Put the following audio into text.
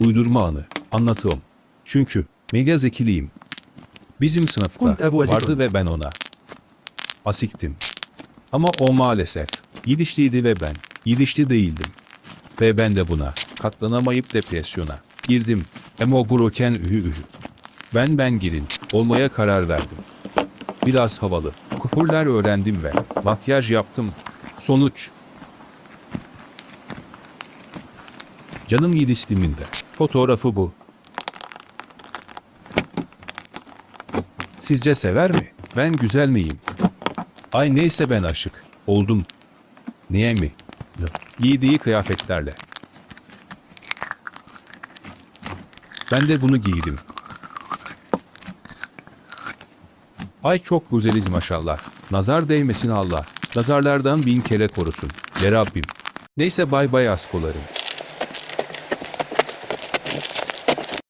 Uydurma anı. Anlatım. Çünkü mega zekiliyim. Bizim sınıfta vardı ve ben ona asiktim. Ama o maalesef Yidişliydi ve ben Yidişli değildim. Ve ben de buna katlanamayıp depresyona girdim. Emoguroken ühü ühü. Ben ben girin olmaya karar verdim. Biraz havalı. Kufurlar öğrendim ve makyaj yaptım. Sonuç. Canım Yidişlimin de fotoğrafı bu. Sizce sever mi? Ben güzel miyim? Ay neyse ben aşık. Oldum. Niye mi? Giydiği kıyafetlerle. Ben de bunu giydim. Ay çok güzeliz maşallah. Nazar değmesin Allah. Nazarlardan bin kere korusun. Ya Rabbim. Neyse bay bay askolarım.